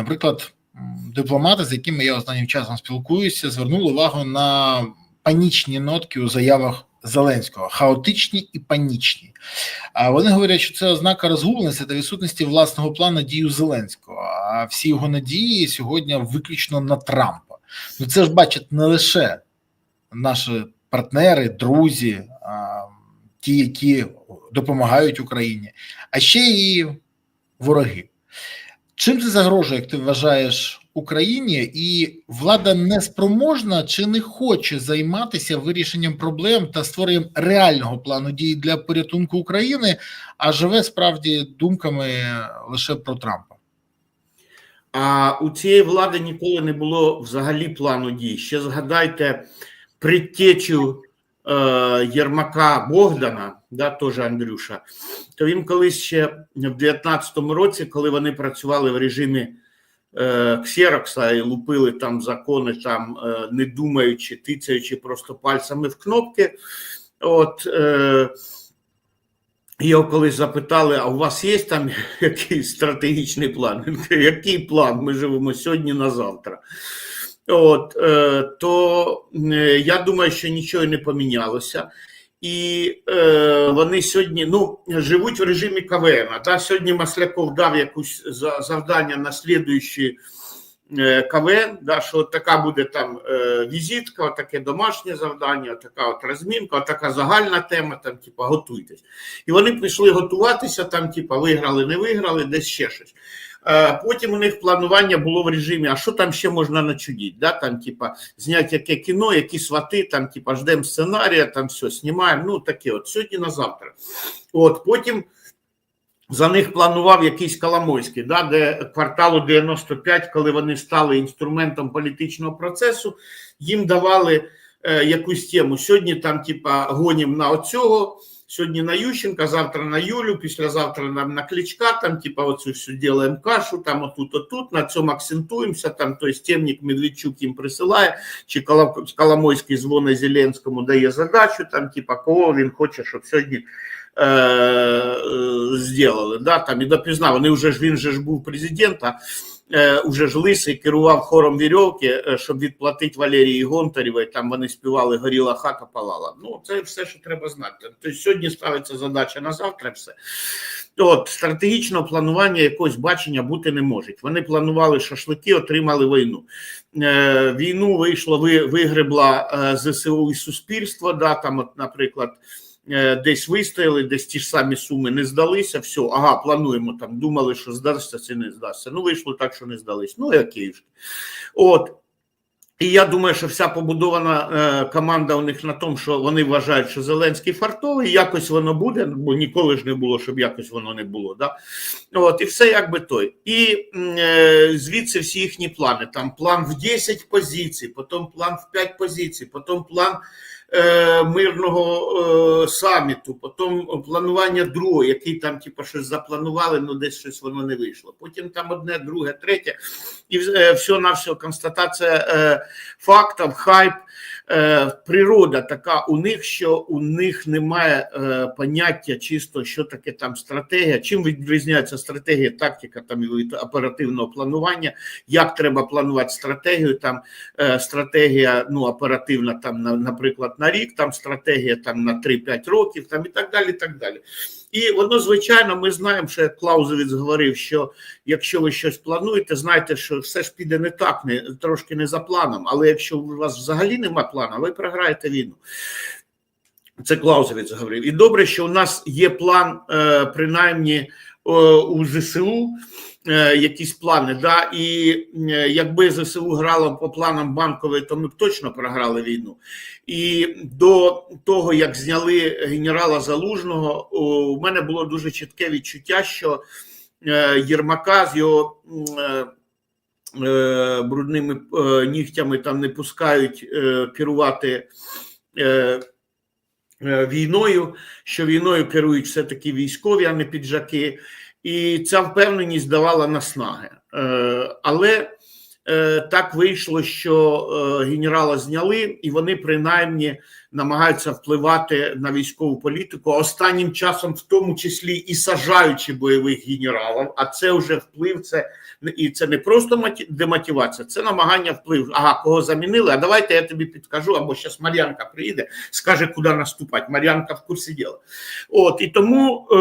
Наприклад, дипломати, з якими я останнім часом спілкуюся, звернули увагу на панічні нотки у заявах Зеленського, хаотичні і панічні. А вони говорять, що це ознака розгубленості та відсутності власного плану дію Зеленського. А всі його надії сьогодні виключно на Трампа. Ну це ж бачать не лише наші партнери, друзі, а, ті, які допомагають Україні, а ще і вороги. Чим це загрожує, як ти вважаєш, Україні, і влада не спроможна чи не хоче займатися вирішенням проблем та створенням реального плану дій для порятунку України, а живе справді думками лише про Трампа? А у цієї влади ніколи не було взагалі плану дій. Ще згадайте предтечу е, Єрмака Богдана, да, теж Андрюша. То він колись ще в 19-му році, коли вони працювали в режимі е, Ксерокса і лупили там закони, там е, не думаючи, тицяючи просто пальцями в кнопки. От е, його колись запитали: а у вас є там якийсь стратегічний план? Який план? Ми живемо сьогодні на завтра. От, е, то е, я думаю, що нічого не помінялося. І е, вони сьогодні ну, живуть в режимі КВН. Та сьогодні Масляков дав якусь за- завдання на слідуючий е, КВН, да, що така буде там е, візитка, таке домашнє завдання, така от розмінка, така загальна тема, там, типа, готуйтесь. І вони пішли готуватися, там, типа, виграли, не виграли, десь ще щось. Е, Потім у них планування було в режимі, а що там ще можна начудити? Да? Там, типа, зняти яке кіно, які свати, там, типа, ждемо сценарія, там все, знімаємо. Ну, таке от сьогодні на завтра. От, потім за них планував якийсь Коломойський, да, де кварталу 95, коли вони стали інструментом політичного процесу, їм давали е, якусь тему. Сьогодні там, типа, гонім на оцього, сьогодні на Ющенка, завтра на Юлю, післязавтра нам на Кличка, там, типа, оцю всю ділаємо кашу, там отут, отут, на цьому акцентуємося, там той темник Медведчук їм присилає, чи Коло- Коломойський дзвонить Зеленському, дає задачу, там, типа, кого він хоче, щоб сьогодні зробили. Да, там, і допізна, вони вже ж, він же ж був президент, а е, уже ж лисий керував хором вірьовки, е, щоб відплатити Валерії Гонтарєвій, там вони співали «Горіла хата палала». Ну, це все, що треба знати. Тобто сьогодні ставиться задача на завтра, все. От, стратегічного планування якогось бачення бути не може. Вони планували шашлики, отримали війну. Е, війну вийшло, ви, вигребла е, ЗСУ і суспільство, да, там, от, наприклад, е, десь вистояли, десь ті ж самі суми не здалися, все, ага, плануємо там, думали, що здасться, це не здасться. Ну, вийшло так, що не здались. Ну, ж. От. І я думаю, що вся побудована е, команда у них на тому, що вони вважають, що Зеленський фартовий, якось воно буде, бо ніколи ж не було, щоб якось воно не було. Да? От, і все якби той. І е, звідси всі їхні плани. Там план в 10 позицій, потім план в 5 позицій, потім план е, мирного е, саміту, потім планування другого, який там, типу, щось запланували, ну десь щось воно не вийшло. Потім там одне, друге, третє, і е, все на все констатація е, фактів, хайп. Е, природа така у них, що у них немає е, поняття чисто, що таке там стратегія, чим відрізняється стратегія, тактика там від оперативного планування, як треба планувати стратегію, там е, стратегія ну, оперативна, там, на, наприклад, на рік, там стратегія там, на 3-5 років, там і так далі. і так далі. І воно, звичайно, ми знаємо, що як Клаузевіц говорив, що якщо ви щось плануєте, знайте, що все ж піде не так, не, трошки не за планом. Але якщо у вас взагалі нема плану, ви програєте війну. Це Клаузевіц говорив. І добре, що у нас є план, е, принаймні у ЗСУ. е, Якісь плани, да, і е, якби ЗСУ грало по планам банкової, то ми б точно програли війну. І до того, як зняли генерала Залужного, у мене було дуже чітке відчуття, що е, Єрмака з його е, е, брудними нігтями там не пускають керувати війною, що війною керують все-таки військові, а не піджаки. І ця впевненість давала наснаги. Але так вийшло, що е, генерала зняли, і вони принаймні намагаються впливати на військову політику. Останнім часом, в тому числі і сажаючи бойових генералів, а це вже вплив, це І це не просто демотивація, це намагання впливу. Ага, кого замінили? А давайте я тобі підкажу, або зараз Мар'янка приїде, скаже, куди наступати. Мар'янка в курсі діла. От і тому, е,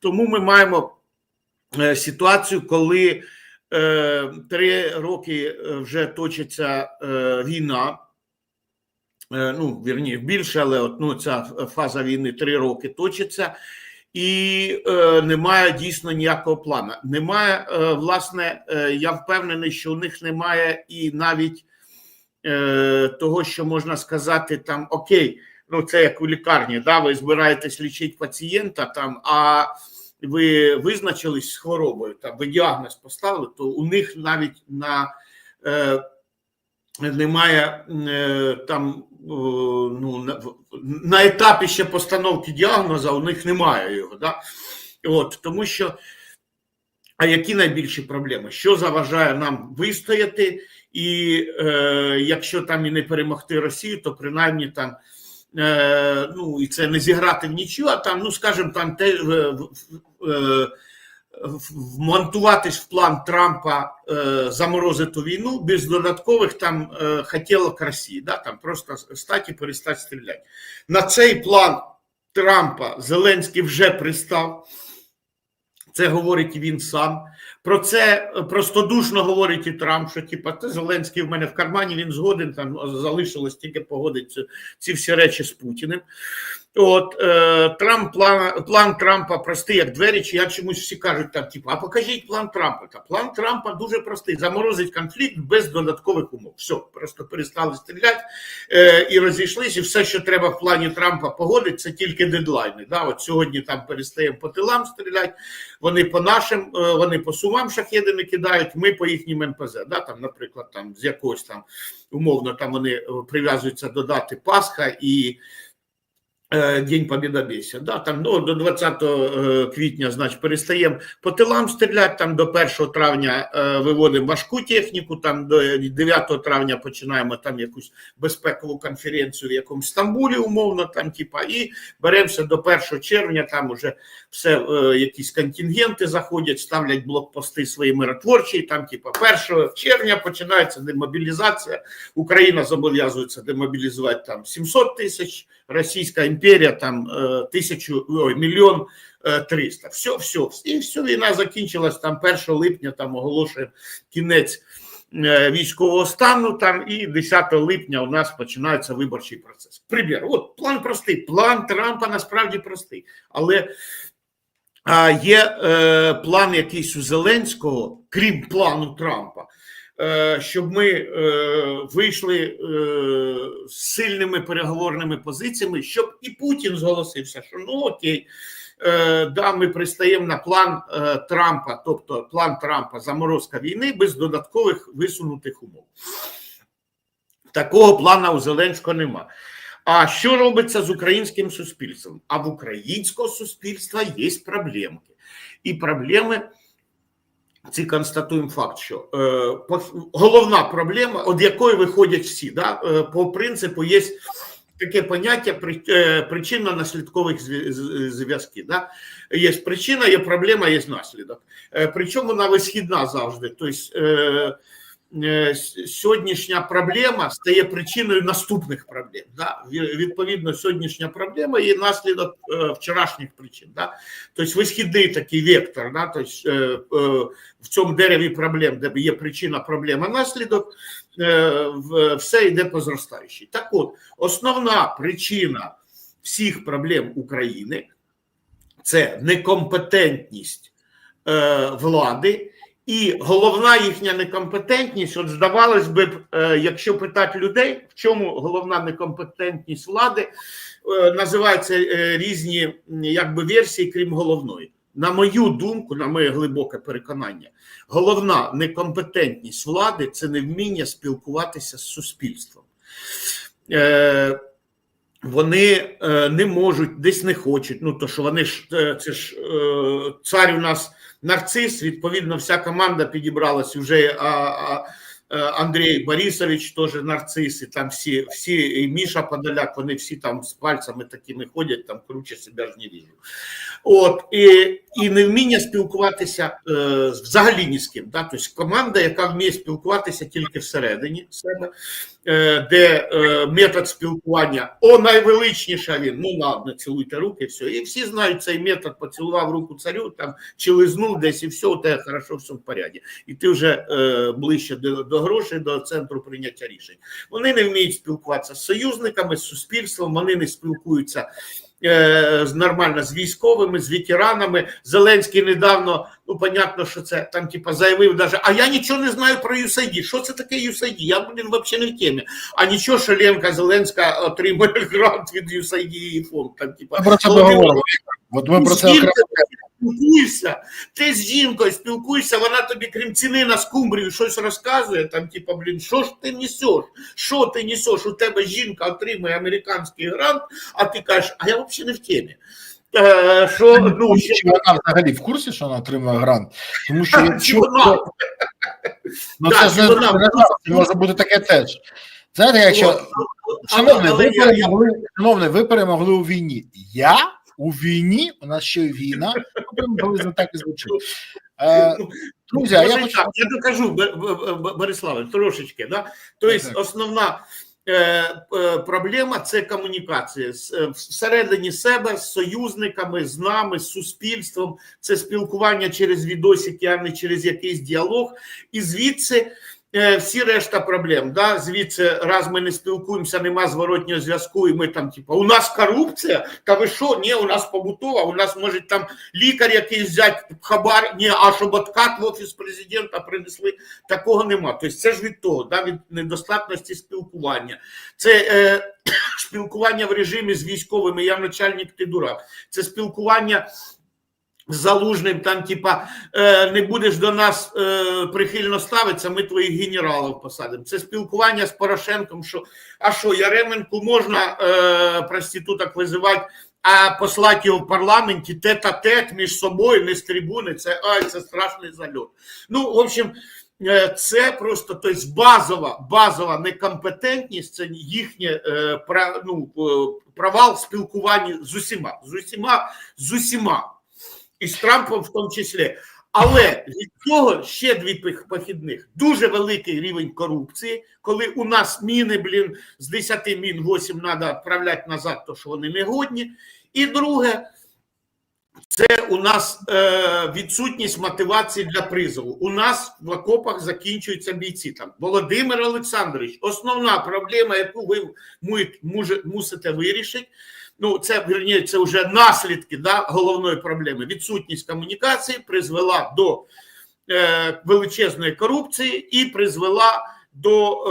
тому ми маємо е, ситуацію, коли е, три роки е, вже точиться е, війна. Е, ну, вірні, більше, але от, ну, ця фаза війни три роки точиться, і е, немає дійсно ніякого плану. Немає, е, власне, е, я впевнений, що у них немає і навіть е, того, що можна сказати, там окей, ну це як у лікарні, да, ви збираєтесь лічити пацієнта, там, а ви визначились з хворобою, там, ви діагноз поставили, то у них навіть на е, немає е, там о, ну, на, на етапі ще постановки діагноза у них немає його. Да? От, тому що, а які найбільші проблеми? Що заважає нам вистояти? І е, якщо там і не перемогти Росію, то принаймні там. Е, ну і це не зіграти в нічого, а там, ну скажімо, там те е, в- вмонтуватись в план Трампа е, заморозити війну без додаткових там е, хотілок Росії, да, там просто стати і перестати стріляти. На цей план Трампа Зеленський вже пристав. Це говорить він сам. Про це е, простодушно говорить і Трамп, що типа ти Зеленський в мене в кармані, він згоден, там залишилось тільки погодити ці, ці всі речі з Путіним. От е, Трамп план, план Трампа простий, як двері, чи я чомусь всі кажуть там, типу, а покажіть план Трампа. Та план Трампа дуже простий: заморозить конфлікт без додаткових умов. Все, просто перестали стріляти е, і розійшлися. І все, що треба в плані Трампа погодити, це тільки дедлайни. Да? От сьогодні там перестаємо по тилам стріляти. Вони по нашим, е, вони по сумам шахеди не кидають. Ми по їхнім НПЗ. Да? Там, наприклад, там з якогось там умовно там вони е, прив'язуються до дати Пасха і. Е, День Побєдобєсія. Да, там ну, до 20 е, квітня, значить, перестаємо по тилам стріляти. Там до 1 травня е, виводимо важку техніку. Там до 9 травня починаємо там якусь безпекову конференцію в якомусь Стамбулі, умовно, там, типа, і беремося до 1 червня. Там уже все якісь контингенти заходять, ставлять блокпости свої миротворчі. Там, типа, 1 червня починається демобілізація. Україна зобов'язується демобілізувати там 700 тисяч, Російська імперія там е, тисячу ой, мільйон е, триста. Все, все, і все, війна закінчилась там 1 липня. Там оголошує кінець е, військового стану. Там і 10 липня у нас починається виборчий процес. Примір, от план простий. План Трампа насправді простий, але. А є е, план якийсь у Зеленського, крім плану Трампа, щоб ми е, вийшли е, з сильними переговорними позиціями, щоб і Путін зголосився, що ну окей, е, да, ми пристаємо на план е, Трампа, тобто план Трампа заморозка війни без додаткових висунутих умов. Такого плану у Зеленського нема. А що робиться з українським суспільством? А в українського суспільства є проблемки. І проблеми, ці констатуємо факт, що е, головна проблема, від якої виходять всі, да, е, по принципу є таке поняття е, причинно-наслідкових зв'я- зв'язків. Да? Є причина, є проблема, є наслідок. Е, Причому вона висхідна завжди. Тобто, е, сьогоднішня проблема стає причиною наступних проблем. Да? Відповідно, сьогоднішня проблема є наслідок е, вчорашніх причин. Да? Тобто висхідний такий вектор, да? тобто, е, е, в цьому дереві проблем, де є причина, проблема, наслідок, е, все йде по зростаючій. Так от, основна причина всіх проблем України це некомпетентність е, влади. І головна їхня некомпетентність, от здавалось би, е, якщо питати людей, в чому головна некомпетентність влади, е, називаються е, різні якби версії, крім головної. На мою думку, на моє глибоке переконання, головна некомпетентність влади це невміння спілкуватися з суспільством. Вони не можуть, десь не хочуть. Ну то що вони ж це ж цар у нас нарцис. Відповідно, вся команда підібралась вже. А, а, е, Андрій Борисович теж нарцис, і там всі, всі і Міша Подоляк, вони всі там з пальцями такими ходять, там круче себе ж не віжу. От і і невміння спілкуватися е, взагалі ні з ким. Да? Тобто команда, яка вміє спілкуватися тільки всередині себе, е, де е, метод спілкування о найвеличніша він. Ну ладно, цілуйте руки, все. І всі знають цей метод, поцілував руку царю там чи лизнув десь, і все у тебе хорошо, все в порядку. І ти вже е, ближче до, до грошей, до центру прийняття рішень. Вони не вміють спілкуватися з союзниками, з суспільством, вони не спілкуються. Е, Нормально з військовими, з ветеранами. Зеленський недавно, ну понятно, що це там, типа, заявив даже, а я нічого не знаю про USAID. Що це таке USAID? Я блін, взагалі не в темі. А нічого, що Ленка Зеленська отримує грант від USAID і фонд. Там, типа, Ми про це От ми про це окремо. Спілкуєшся, ти з жінкою спілкуєшся, вона тобі, крім ціни на скумбрію, щось розказує. Там, типа, блін, що ж ти несеш? Що ти несеш? У тебе жінка отримує американський грант, а ти кажеш, а я взагалі не в темі. Е, що, ну, Чи вона взагалі в курсі, що вона отримує грант? Тому що якщо вона? ну це ж не може бути таке теж. Знаєте, якщо але ви перемогли, шановний, ви перемогли у війні. Я у війні, у нас ще й війна, ми перемогли так і звучить. Е, Друзі, я хочу я докажу, Бориславе, трошечки. Да? Тобто, основна е, е, проблема це комунікація всередині себе з союзниками, з нами, з суспільством. Це спілкування через відосики, а не через якийсь діалог. І звідси. Е, Всі решта проблем, да, звідси раз ми не спілкуємося, нема зворотнього зв'язку, і ми там, типу, у нас корупція, та ви що? Ні, у нас побутова, у нас може там лікар якийсь взяти хабар, ні, а щоб откат в офіс президента принесли, такого нема. Тобто це ж від того, да, від недостатності спілкування. Це е, спілкування в режимі з військовими, я начальник, ти дурак. Це спілкування залужним, там, типа, е, не будеш до нас е, прихильно ставитися, ми твоїх генералів посадимо. Це спілкування з Порошенком, що а що, Яременку можна е, проституток визивати, а послати його в парламенті тет-а-тет між собою, не з трибуни, це, ай, це страшний зальот. Ну, в общем, це просто тобто, базова, базова некомпетентність, це їхнє ну, провал в спілкуванні з усіма, з усіма, з усіма і з Трампом в тому числі. Але від цього ще дві похідних. Дуже великий рівень корупції, коли у нас міни, блін, з 10 мін 8 треба відправляти назад, то що вони не годні. І друге, це у нас е, відсутність мотивації для призову. У нас в окопах закінчуються бійці. Там Володимир Олександрович, основна проблема, яку ви мусите вирішити. Ну, це вірні, це вже наслідки да, головної проблеми. Відсутність комунікації призвела до е, величезної корупції і призвела до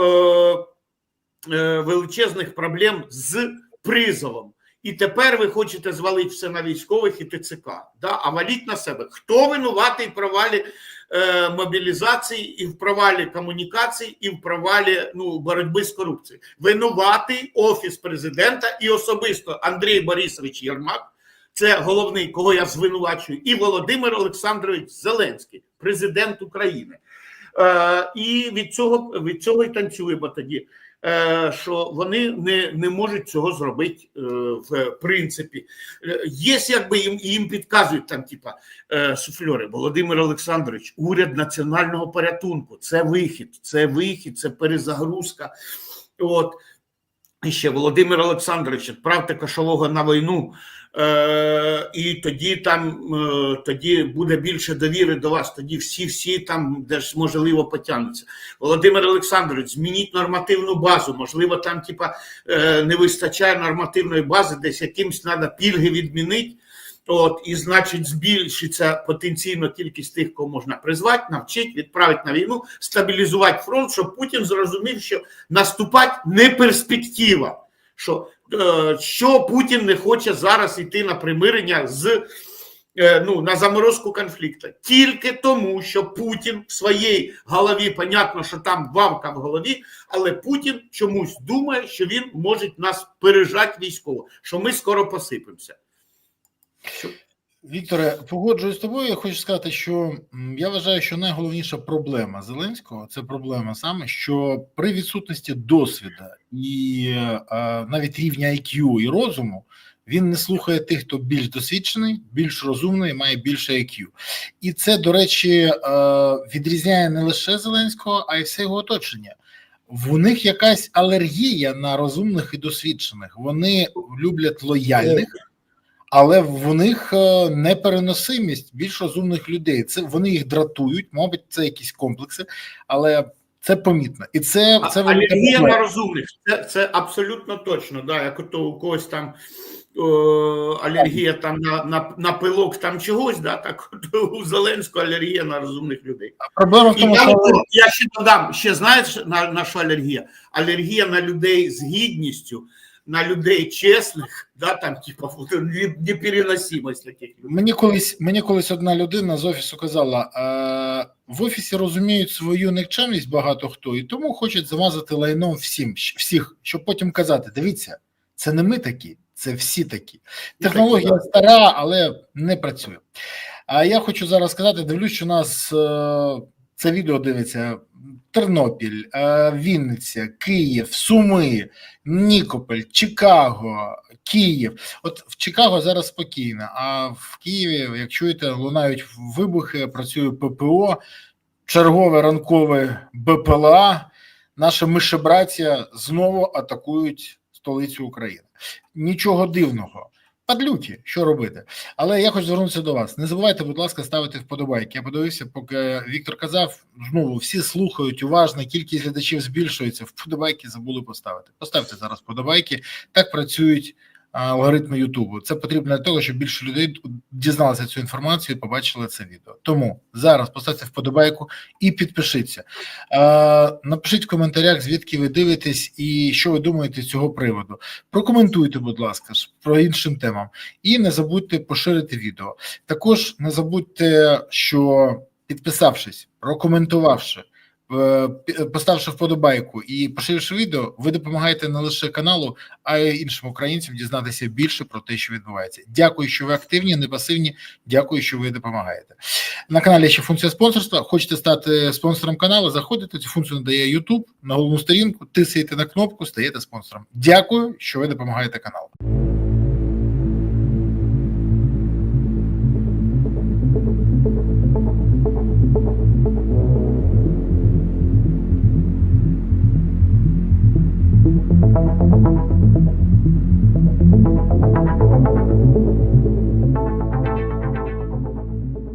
е, е, величезних проблем з призовом. І тепер ви хочете звалити все на військових і ТЦК, да? а валіть на себе. Хто винуватий в провалі е, мобілізації і в провалі комунікації, і в провалі ну, боротьби з корупцією? Винуватий офіс президента і особисто Андрій Борисович Єрмак, це головний, кого я звинувачую, і Володимир Олександрович Зеленський, президент України. Е, і від цього від цього і танцюємо тоді. Е, Що вони не, не можуть цього зробити е, в принципі. Е, Є, якби їм їм підказують там, типа суфльори, Володимир Олександрович, уряд національного порятунку. Це вихід, це вихід, це перезагрузка. От ще Володимир Олександрович, відправте кошового на війну, е, і тоді там е, тоді буде більше довіри до вас. Тоді всі, всі там десь можливо потягнуться. Володимир Олександрович, змініть нормативну базу. Можливо, там, типа, е, не вистачає нормативної бази, десь якимсь треба пільги відмінити. От, і значить, збільшиться потенційно кількість тих, кого можна призвати, навчити, відправити на війну, стабілізувати фронт, щоб Путін зрозумів, що наступати не перспектива. Що, е, що Путін не хоче зараз йти на примирення з е, ну, на заморозку конфлікту. Тільки тому, що Путін в своїй голові, понятно, що там вавка в голові, але Путін чомусь думає, що він може нас пережати військово, що ми скоро посипемося. Вікторе, погоджуюсь з тобою. Я хочу сказати, що я вважаю, що найголовніша проблема Зеленського це проблема саме, що при відсутності досвіду і е, навіть рівня IQ і розуму Він не слухає тих, хто більш досвідчений, більш розумний, має більше IQ. І це, до речі, е, відрізняє не лише Зеленського, а й все його оточення. В них якась алергія на розумних і досвідчених. Вони люблять лояльних, але в них е, непереносимість більш розумних людей. Це вони їх дратують, мабуть, це якісь комплекси, але це помітно. І це, це Алергія на розумних. Це, це абсолютно точно. Да, як ото у когось там о, алергія там на, на, на пилок там чогось, да, так у Зеленського алергія на розумних людей. Проблема в тому, я, що я ще додам, ще знаєш на, на що алергія? Алергія на людей з гідністю, на людей чесних, да, там, типу, не- непереносимость таких людей. Мені колись мені колись одна людина з офісу казала: е, в офісі розуміють свою никчемність багато хто, і тому хочуть замазати лайном всім, всіх, щоб потім казати: дивіться, це не ми такі, це всі такі. Технологія стара, але не працює. А я хочу зараз сказати: дивлюсь, що у нас е, це відео дивиться Тернопіль, е, Вінниця, Київ, Суми, Нікополь, Чикаго, Київ. От в Чикаго зараз спокійно, а в Києві, як чуєте, лунають вибухи, працює ППО, чергове ранкове БПЛА. Наші мишебраття знову атакують столицю України. Нічого дивного. Падлюки, що робити? Але я хочу звернутися до вас. Не забувайте, будь ласка, ставити вподобайки. Я подивився, поки Віктор казав, знову всі слухають уважно, кількість глядачів збільшується. Вподобайки забули поставити. Поставте зараз вподобайки. Так працюють алгоритми Ютубу. Це потрібно для того, щоб більше людей дізналися цю інформацію і побачили це відео. Тому зараз поставте вподобайку і підпишіться. Е, Напишіть в коментарях, звідки ви дивитесь і що ви думаєте з цього приводу. Прокоментуйте, будь ласка, про іншим темам, і не забудьте поширити відео. Також не забудьте, що підписавшись, прокоментувавши, поставивши вподобайку і поширивши відео, ви допомагаєте не лише каналу, а й іншим українцям дізнатися більше про те, що відбувається. Дякую, що ви активні, не пасивні. Дякую, що ви допомагаєте. На каналі ще функція спонсорства. Хочете стати спонсором каналу? Заходите. Цю функцію надає YouTube на головну сторінку, тисаєте на кнопку, стаєте спонсором. Дякую, що ви допомагаєте каналу.